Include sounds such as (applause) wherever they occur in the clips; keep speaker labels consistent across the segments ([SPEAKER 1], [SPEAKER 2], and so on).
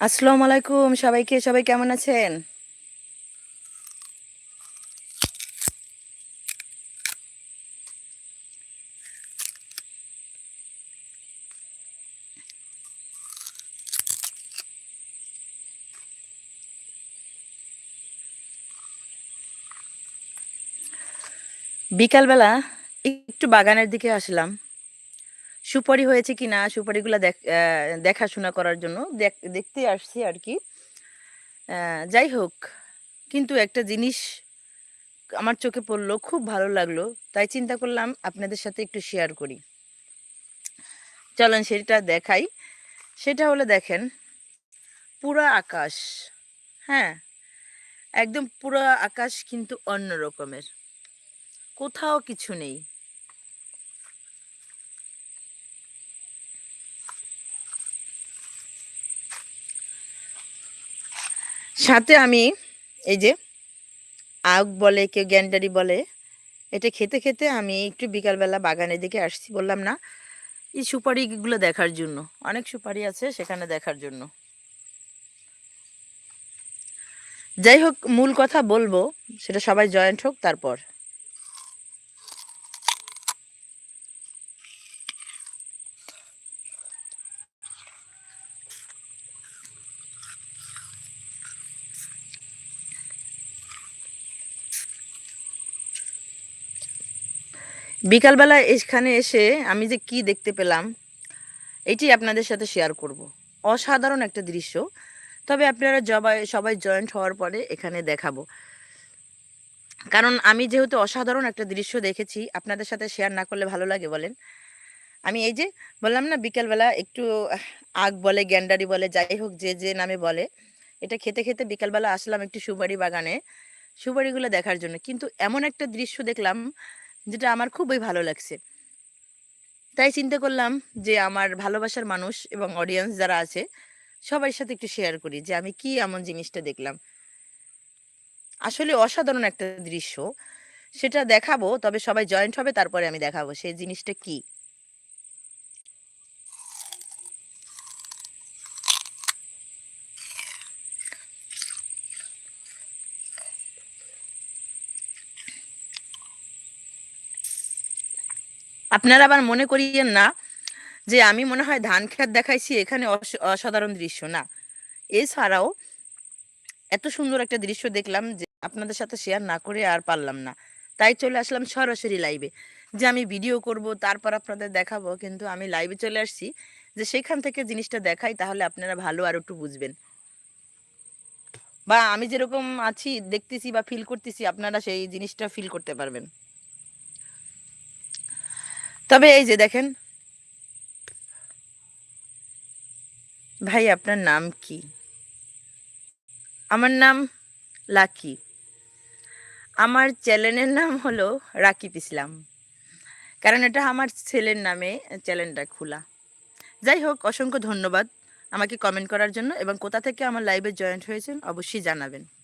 [SPEAKER 1] আসসালামু আলাইকুম সবাইকে সবাই কেমন আছেন? বিকালবেলা একটু বাগানের দিকে আসলাম। সুপারি হয়েছে কিনা সুপারিগুলো দেখ আহ, দেখাশোনা করার জন্য দেখ- দেখতে আসছি আর কি। যাই হোক কিন্তু একটা জিনিস আমার চোখে পড়ল খুব ভালো লাগল তাই চিন্তা করলাম আপনাদের সাথে একটু শেয়ার করি। চলেন সেটা দেখাই। সেটা হলো দেখেন পুরা আকাশ হ্যাঁ একদম পুরো আকাশ কিন্তু অন্য রকমের কোথাও কিছু নেই। সাথে আমি এই যে আগ বলে, কেউ গ্যান্ডারি বলে, এটা খেতে খেতে আমি একটু বিকালবেলা বাগানের দিকে আসছি বললাম না, এই সুপারিগুলো দেখার জন্য। অনেক সুপারি আছে সেখানে দেখার জন্য। যাই হোক, মূল কথা বলব, সেটা সবাই জয়েন্ট হোক তারপর। বিকালবেলা এখানে এসে আমি যে কি দেখতে পেলাম, এটি আপনাদের সাথে শেয়ার করব। অসাধারণ একটা দৃশ্য। তবে আপনারা সবাই সবাই জয়েন্ট হওয়ার পরে এখানে দেখাবো। কারণ আমি যেহেতু অসাধারণ একটা দৃশ্য দেখেছি, আপনাদের সাথে শেয়ার না করলে ভালো লাগে বলেন। আমি এই যে বললাম না, বিকালবেলা একটু আগ বলে, গ্যান্ডারি বলে, যাই হোক যে যে নামে বলে, এটা খেতে খেতে বিকালবেলা আসলাম একটু সুপারি বাগানে, সুপারিগুলো দেখার জন্য। কিন্তু এমন একটা দৃশ্য দেখলাম যেটা আমার খুবই ভালো লাগছে। তাই চিন্তা করলাম যে আমার ভালোবাসার মানুষ এবং অডিয়েন্স যারা আছে সবার সাথে একটু শেয়ার করি যে আমি কি এমন জিনিসটা দেখলাম। আসলে অসাধারণ একটা দৃশ্য। সেটা দেখাবো, তবে সবাই জয়েন্ট হবে, তারপরে আমি দেখাবো, সেই জিনিসটা কি? আপনারা আবার মনে করিয়েন না যে আমি মনে হয় ধান ক্ষেত দেখাইছি, এখানে অসাধারণ দৃশ্য, না। এছাড়াও এত সুন্দর একটা দৃশ্য দেখলাম যে আপনাদের সাথে শেয়ার না করে আর পারলাম না। তাই চলে আসলাম সরাসরি লাইভে যে আমি ভিডিও করব, তারপর আপনাদের দেখাবো, কিন্তু আমি লাইভে চলে আসছি, যে সেখান থেকে জিনিসটা দেখাই, তাহলে আপনারা ভালো আর একটু বুঝবেন। বা আমি যেরকম আছি, দেখতেছি বা ফিল করতেছি, আপনারা সেই জিনিসটা ফিল করতে পারবেন। তবে এই যে দেখেন। ভাই, আপনার নাম কি? আমার নাম লাকি। আমার চ্যানেলের নাম হলো রাকিব ইসলাম। কারণ এটা আমার ছেলের নামে চ্যানেলটা খোলা। যাই হোক, অসংখ্য ধন্যবাদ আমাকে কমেন্ট করার জন্য এবং কোথা থেকে আমার লাইভে জয়েন্ট হয়েছেন অবশ্যই জানাবেন।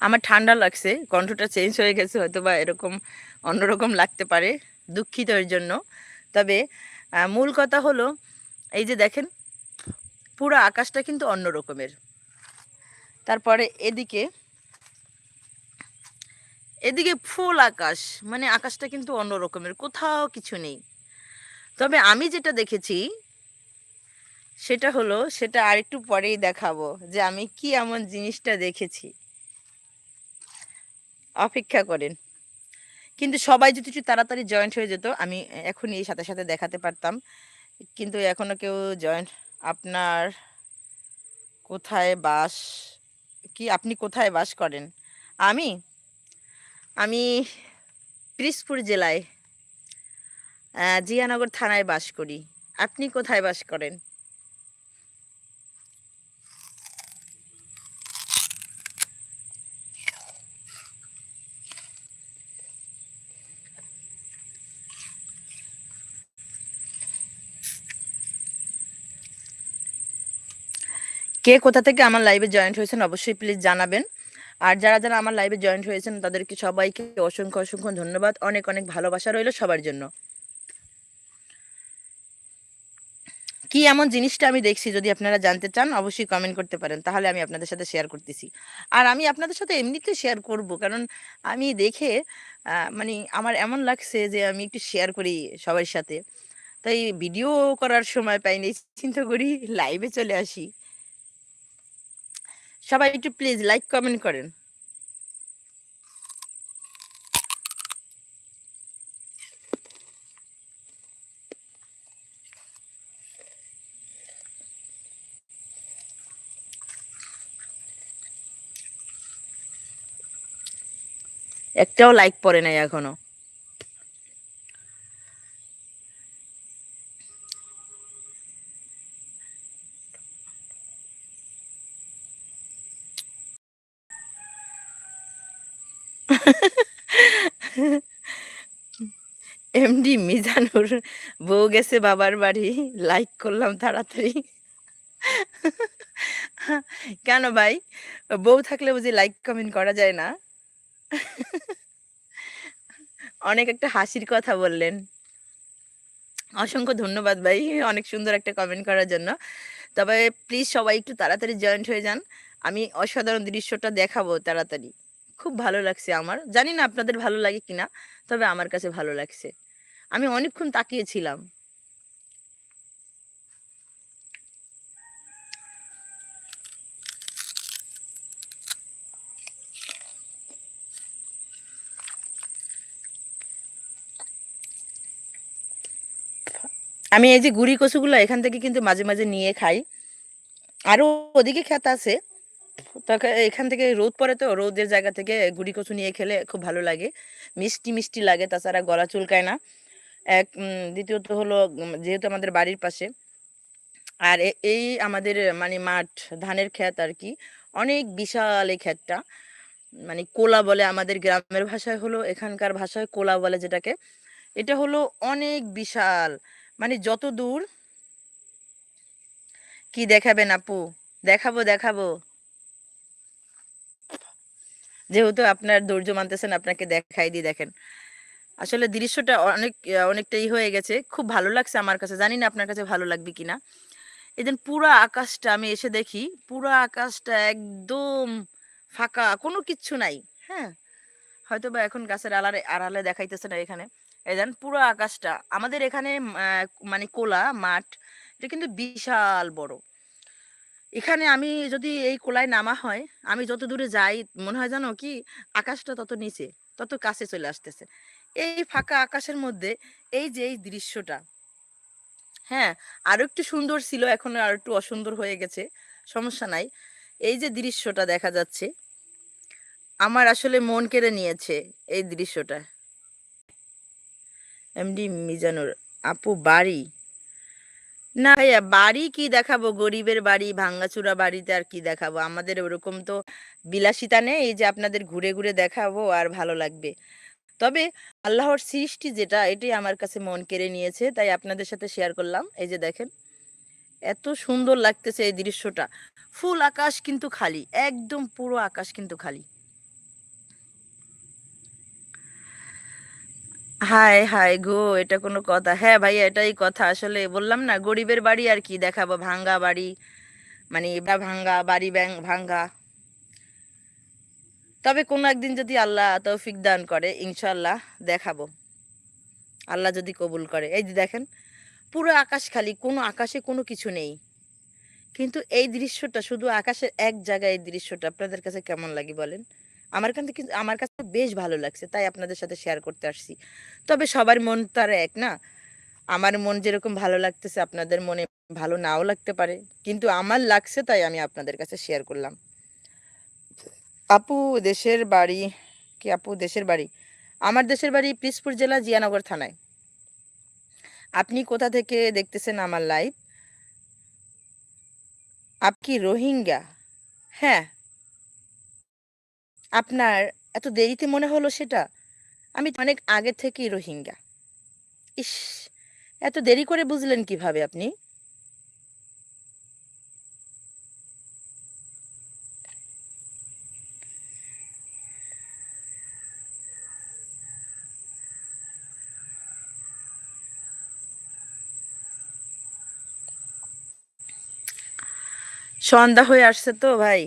[SPEAKER 1] আমার ঠান্ডা লাগছে কণ্ঠটা চেঞ্জ হয়ে গেছে হয়তো বা এরকম অন্যরকম লাগতে পারে দুঃখিত এর জন্য। তবে মূল কথা হলো, এই যে দেখেন, পুরো আকাশটা কিন্তু অন্য রকমের তারপরে এদিকে এদিকে ফুল আকাশ মানে আকাশটা কিন্তু অন্য রকমের কোথাও কিছু নেই। তবে আমি যেটা দেখেছি, সেটা হলো, সেটা আরেকটু পরেই দেখাবো যে আমি কি এমন জিনিসটা দেখেছি। অপেক্ষা করেন। কিন্তু সবাই যদি একটু তাড়াতাড়ি জয়েন্ট হয়ে যেত, আমি এখনই এই সাথে সাথে দেখাতে পারতাম। কিন্তু এখনও কেউ জয়েন্ট আপনার কোথায় বাস, কি আপনি কোথায় বাস করেন? আমি আমি পিরিজপুর জেলায় জিয়ানগর থানায় বাস করি। আপনি কোথায় বাস করেন? কে কোথা থেকে আমার লাইভে জয়েন্ট হয়েছেন অবশ্যই প্লিজ জানাবেন। আর যারা যারা আমার লাইভে জয়েন্ট হয়েছেন, তাদেরকে সবাইকে অসংখ্য অসংখ্য ধন্যবাদ। অনেক অনেক ভালোবাসা রইল সবার জন্য। কি এমন জিনিসটা আমি দেখছি যদি আপনারা জানতে চান, অবশ্যই কমেন্ট করতে পারেন। তাহলে আমি আপনাদের সাথে শেয়ার করতেছি। আর আমি আপনাদের সাথে এমনিতে শেয়ার করব, কারণ আমি দেখে মানে আমার এমন লাগছে যে আমি একটু শেয়ার করি সবার সাথে। তাই ভিডিও করার সময় পাইনি, চিন্তা করি লাইভে চলে আসি। সবাই একটু প্লিজ লাইক কমেন্ট করেন। একটাও লাইক পড়ে নাই এখনও। এমডি মিজানুর বউ গেছে বাবার বাড়ি। লাইক করলাম তাড়াতাড়ি। কেন ভাই? বউ থাকলে বুঝি লাইক কমেন্ট করা যায় না। অনেক একটা হাসির কথা বললেন। অসংখ্য ধন্যবাদ ভাই, অনেক সুন্দর একটা কমেন্ট করার জন্য। তবে প্লিজ সবাই একটু তাড়াতাড়ি জয়েন্ট হয়ে যান। আমি অসাধারণ দৃশ্যটা দেখাবো তাড়াতাড়ি। খুব ভালো লাগছে আমার। জানি না আপনাদের ভালো লাগে কিনা, তবে আমার কাছে ভালো লাগছে। আমি অনেকক্ষণ তাকিয়েছিলাম। আমি এই যে গুড়ি কচুগুলো এখান থেকে কিন্তু মাঝে মাঝে নিয়ে খাই। আরও ওদিকে ক্ষেত আছে। তাকে এখান থেকে রোদ পরে তো, রোদের জায়গা থেকে গুড়ি কচু নিয়ে খেলে খুব ভালো লাগে। মিষ্টি মিষ্টি লাগে, তাছাড়া গলা চুলকায় না। এক দ্বিতীয়ত হলো যেহেতু আমাদের বাড়ির পাশে, আর এই আমাদের মানে মাঠ, ধানের ক্ষেত আর কি, অনেক বিশাল এই ক্ষেতটা। মানে কোলা বলে আমাদের গ্রামের ভাষায় হলো, এখানকার ভাষায় কোলা বলে যেটাকে। এটা হলো অনেক বিশাল। মানে যত দূর, কি দেখাবেন আপু? দেখাবো দেখাবো। যেহেতু আপনার ধৈর্য মানতেছেন, আপনাকে দেখাই দিয়ে দেখেন। আসলে দৃশ্যটা অনেক অনেকটাই হয়ে গেছে। খুব ভালো লাগছে আমার কাছে। জানি না আপনার কাছে ভালো লাগবে কিনা। এদিন পুরো আকাশটা আমি এসে দেখি, পুরো আকাশটা একদম ফাঁকা, কোনো কিচ্ছু নাই হ্যাঁ? হয়তো বা এখন গাছের আড়ালে আড়ালে দেখাইতেছে না এখানে। এই দেন পুরো আকাশটা, আমাদের এখানে মানে কোলা, মাঠ, এটা কিন্তু বিশাল বড়। এখানে আমি যদি এই কোলায় নামা হয়, আমি যত দূরে যাই, মনে হয় জানো কি, আকাশটা তত নিচে, তত কাছে চলে আসতেছে। এই ফাঁকা আকাশের মধ্যে এই যে এই দৃশ্যটা। হ্যাঁ আরও একটু সুন্দর ছিল, এখন আর একটু অসুন্দর হয়ে গেছে, সমস্যা নাই। এই যে দৃশ্যটা দেখা যাচ্ছে, আমার আসলে মন কেড়ে নিয়েছে এই দৃশ্যটা। এমডি মিজানুর আপু, বাড়ি? না ভাইয়া, বাড়ি কি দেখাবো? গরিবের বাড়ি, ভাঙ্গাচুরা বাড়িতে আর কি দেখাবো? আমাদের ওরকম তো বিলাসিতা নেই এই যে আপনাদের ঘুরে ঘুরে দেখাবো আর ভালো লাগবে। তবে আল্লাহর সৃষ্টি যেটা, এটাই আমার কাছে মন কেড়ে নিয়েছে। তাই আপনাদের সাথে শেয়ার করলাম। এই যে দেখেন, এত সুন্দর লাগতেছে এই দৃশ্যটা। ফুল আকাশ কিন্তু খালি, একদম পুরো আকাশ কিন্তু খালি। হায় হায় গো, এটা কোনো কথা। হ্যাঁ ভাইয়া, এটাই কথা। আসলে বললাম না, গরিবের বাড়ি আর কি দেখাবো। ভাঙ্গা বাড়ি মানে বা ভাঙ্গা, বাড়ি ব্যাং, ভাঙ্গা। তবে কোনো একদিন যদি আল্লাহ তৌফিক দান করে ইনশাল্লাহ দেখাবো। আল্লাহ যদি কবুল করে। এই যে দেখেন, পুরো আকাশ খালি, কোনো আকাশে কোনো কিছু নেই। কিন্তু এই দৃশ্যটা শুধু আকাশের এক জায়গায় এই দৃশ্যটা, আপনাদের কাছে কেমন লাগে বলেন? আমার কাছে কিন্তু, আমার কাছে বেশ ভালো লাগছে, তাই আপনাদের সাথে শেয়ার করতে আসছি। তবে সবার মন তো আর এক না? আমার মন যেরকম ভালো লাগতেছে, আপনাদের মনে ভালো নাও লাগতে পারে। কিন্তু আমার লাগছে তাই আমি আপনাদের কাছে শেয়ার করলাম। আপু দেশের বাড়ি, কি আপু দেশের বাড়ি? আমার দেশের বাড়ি পিসপুর জেলা জিয়ানগর থানায়। আপনি কোথা থেকে দেখতেছেন আমার লাইভ? আপ কি রোহিঙ্গা? হ্যাঁ। আপনার এত দেরিতে মনে হলো সেটা? আমি অনেক আগে থেকেই রোহিঙ্গা। ইস, এত দেরি করে বুঝলেন কীভাবে আপনি? সন্ধ্যা হয়ে আসছে তো ভাই।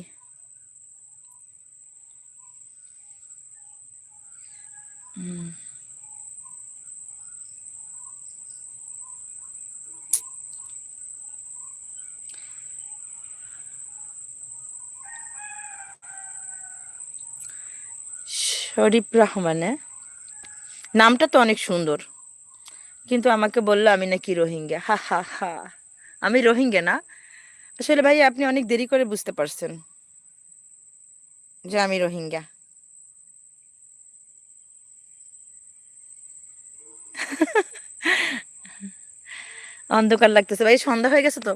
[SPEAKER 1] শরীফ রহমানে। নামটা তো অনেক সুন্দর। কিন্তু আমাকে বলল আমি নাকি রোহিঙ্গা। হা হা হা। আমি রোহিঙ্গা না আসলে ভাই, আপনি অনেক দেরি করে বুঝতে পারছেন যে আমি রোহিঙ্গা। অন্ধকার লাগতেছে ভাই, সন্ধ্যা হয়ে গেছে তো।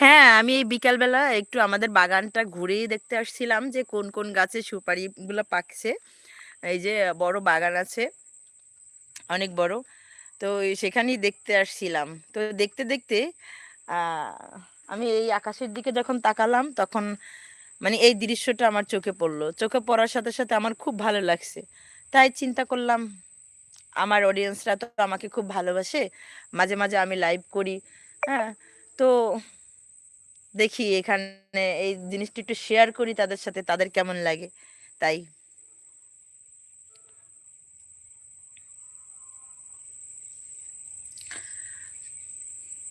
[SPEAKER 1] হ্যাঁ আমি এই বিকালবেলা একটু আমাদের বাগানটা ঘুরেই দেখতে আসছিলাম যে কোন কোন গাছে সুপারিগুলো পাকছে। এই যে বড় বাগান আছে, অনেক বড়। তো সেখানেই দেখতে আসছিলাম। তো দেখতে দেখতে আমি এই আকাশের দিকে যখন তাকালাম, তখন মানে এই দৃশ্যটা আমার চোখে পড়ল। চোখে পড়ার সাথে সাথে আমার খুব ভালো লাগছে। তাই চিন্তা করলাম, আমার অডিয়েন্সরা তো আমাকে খুব ভালোবাসে, মাঝে মাঝে আমি লাইভ করি হ্যাঁ? তো দেখি এখানে এই জিনিসটা একটু শেয়ার করি তাদের সাথে, তাদের কেমন লাগে, তাই।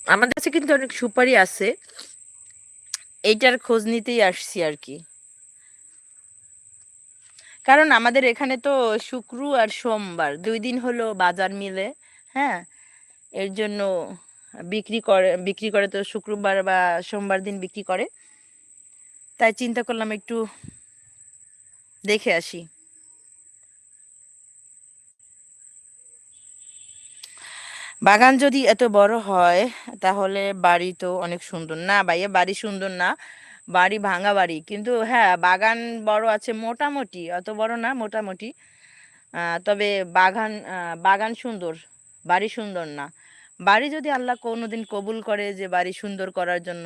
[SPEAKER 1] আমার কাছে কিন্তু অনেক সুপারি আছে। এইটার খোঁজ নিতেই আসছি আর কি। কারণ আমাদের এখানে তো শুক্র আর সোমবার, দুই দিন হলো বাজার মিলে হ্যাঁ? এর জন্য বিক্রি করে বিক্রি করে তো শুক্রবার বা সোমবার দিন বিক্রি করে। তাই চিন্তা করলাম একটু দেখে আসি। বাগান যদি এত বড় হয়, তাহলে বাড়ি তো অনেক সুন্দর। না ভাইয়া, বাড়ি সুন্দর না, বাড়ি ভাঙা বাড়ি। কিন্তু হ্যাঁ বাগান বড় আছে মোটামুটি, অত বড় না, মোটামুটি। তবে বাগান বাগান সুন্দর, বাড়ি সুন্দর না। বাড়ি যদি আল্লাহ কোনো দিন কবুল করে যে বাড়ি সুন্দর করার জন্য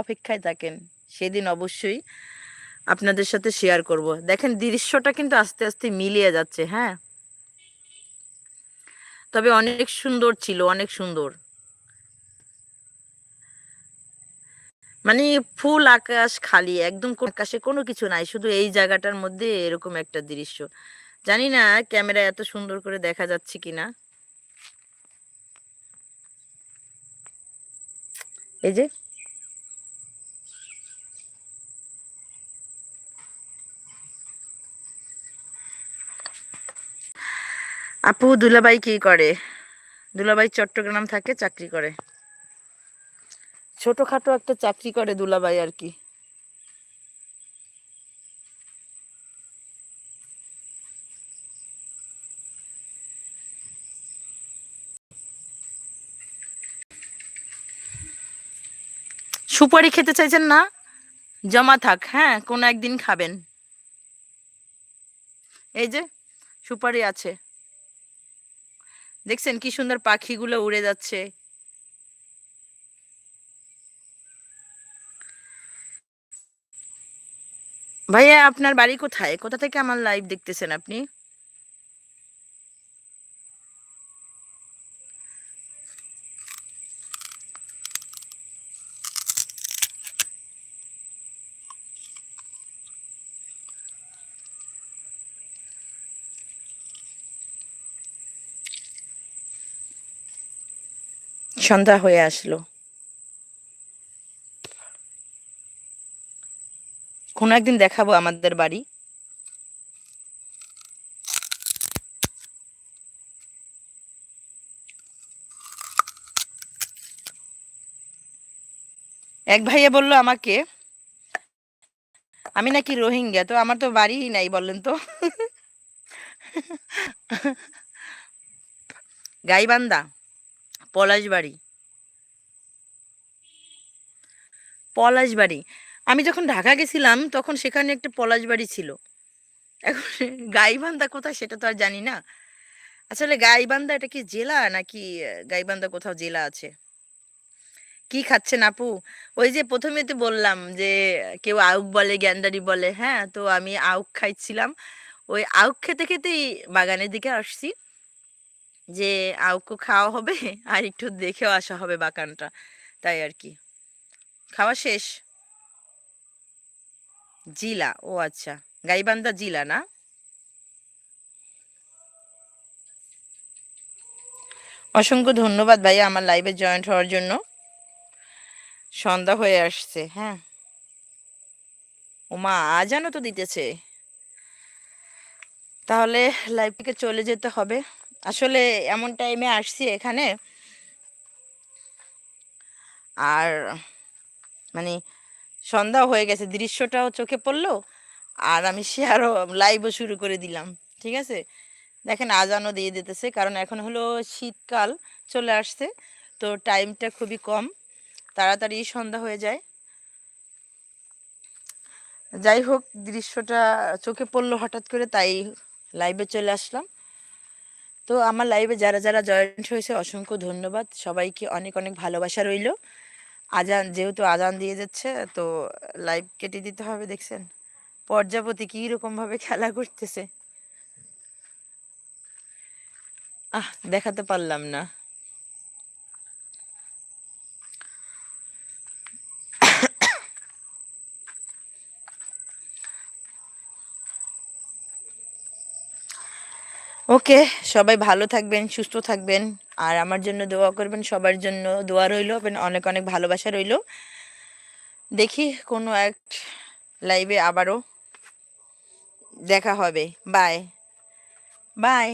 [SPEAKER 1] অপেক্ষায় থাকেন, সেদিন অবশ্যই আপনাদের সাথে শেয়ার করব। দেখেন, দৃশ্যটা কিন্তু আস্তে আস্তে মিলিয়ে যাচ্ছে হ্যাঁ? তবে অনেক সুন্দর ছিল, অনেক সুন্দর। মানে ফুল আকাশ খালি, একদম আকাশে কোনো কিছু নাই, শুধু এই জায়গাটার মধ্যে এরকম একটা দৃশ্য। জানি না ক্যামেরা এত সুন্দর করে দেখা যাচ্ছে কিনা এই যে আপু দুলাবাই কি করে? দুলাবাই চট্টগ্রাম থাকে, চাকরি করে। ছোটখাটো একটা চাকরি করে দুলাবাই আর কি। সুপারি খেতে চাইছেন না? জমা থাক হ্যাঁ কোনো একদিন খাবেন। এই যে, সুপারি আছে। দেখছেন কি সুন্দর পাখিগুলো উড়ে যাচ্ছে। ভাইয়া, আপনার বাড়ি কোথায়? কোথা থেকে আমার লাইভ দেখতেছেন আপনি? সন্ধ্যা হয়ে আসলো। কোনো একদিন দেখাবো আমাদের বাড়ি। এক ভাইয়া বলল আমাকে, আমি নাকি রোহিঙ্গা, তো আমার তো বাড়িই নাই বললেন তো। গাইবান্ধা। পলাশবাড়ি। পলাশবাড়ি। আমি যখন ঢাকা গেছিলাম, তখন সেখানে একটা পলাশবাড়ি ছিল। এখন গাইবান্ধা কোথায় সেটা তো আর জানি না। আসলে গাইবান্ধা এটা কি জেলা নাকি গাইবান্ধা কোথাও জেলা আছে? কি খাচ্ছেন আপু? ওই যে প্রথমে তো বললাম যে, কেউ আউক বলে, গ্যান্ডারি বলে হ্যাঁ তো আমি আউক খাইছিলাম। ওই আউক খেতে খেতেই বাগানের দিকে আসছি। যে আউকু খাওয়া হবে (laughs) আর একটু দেখেও আসা হবে বাগানটা। তাই আর কি। খাওয়া শেষ? জিলা, ও আচ্ছা। গাইবান্ধা জিলা না? অসংখ্য ধন্যবাদ ভাইয়া আমার লাইভে জয়েন্ট হওয়ার জন্য। সন্ধ্যা হয়ে আসছে হ্যাঁ। ওমা, আজানও তো দিতেছে। তাহলে লাইভ থেকে চলে যেতে হবে। আসলে এমন টাইমে আসছি এখানে। আর মানে সন্ধ্যা হয়ে গেছে, দৃশ্যটাও চোখে পড়ল, আর আমি শেয়ারও লাইভও শুরু করে দিলাম, ঠিক আছে? দেখেন আজানও দিয়ে দিতেছে, কারণ এখন হলো শীতকাল, চলে আসছে, তো টাইমটা খুবই কম, তাড়াতাড়ি সন্ধ্যা হয়ে যায়। যাই হোক, দৃশ্যটা চোখে পড়ল হঠাৎ করে, তাই লাইভে চলে আসলাম। তো আমার লাইভে যারা যারা জয়েন্ট হয়েছে, অসংখ্য ধন্যবাদ। সবাইকে অনেক অনেক ভালোবাসা রইল। আজান, যেহেতু আজান দিয়ে যাচ্ছে, তো লাইভ কেটে দিতে হবে, দেখছেন? পর্যাপতি কি রকম ভাবে খেলা করতেছে। আহ, দেখাতে পারলাম না। ওকে, সবাই ভালো থাকবেন, সুস্থ থাকবেন, আর আমার জন্য দোয়া করবেন, সবার জন্য দোয়া রইল অনেক অনেক ভালোবাসা রইল। দেখি কোনো এক লাইভে আবারও দেখা হবে। Bye bye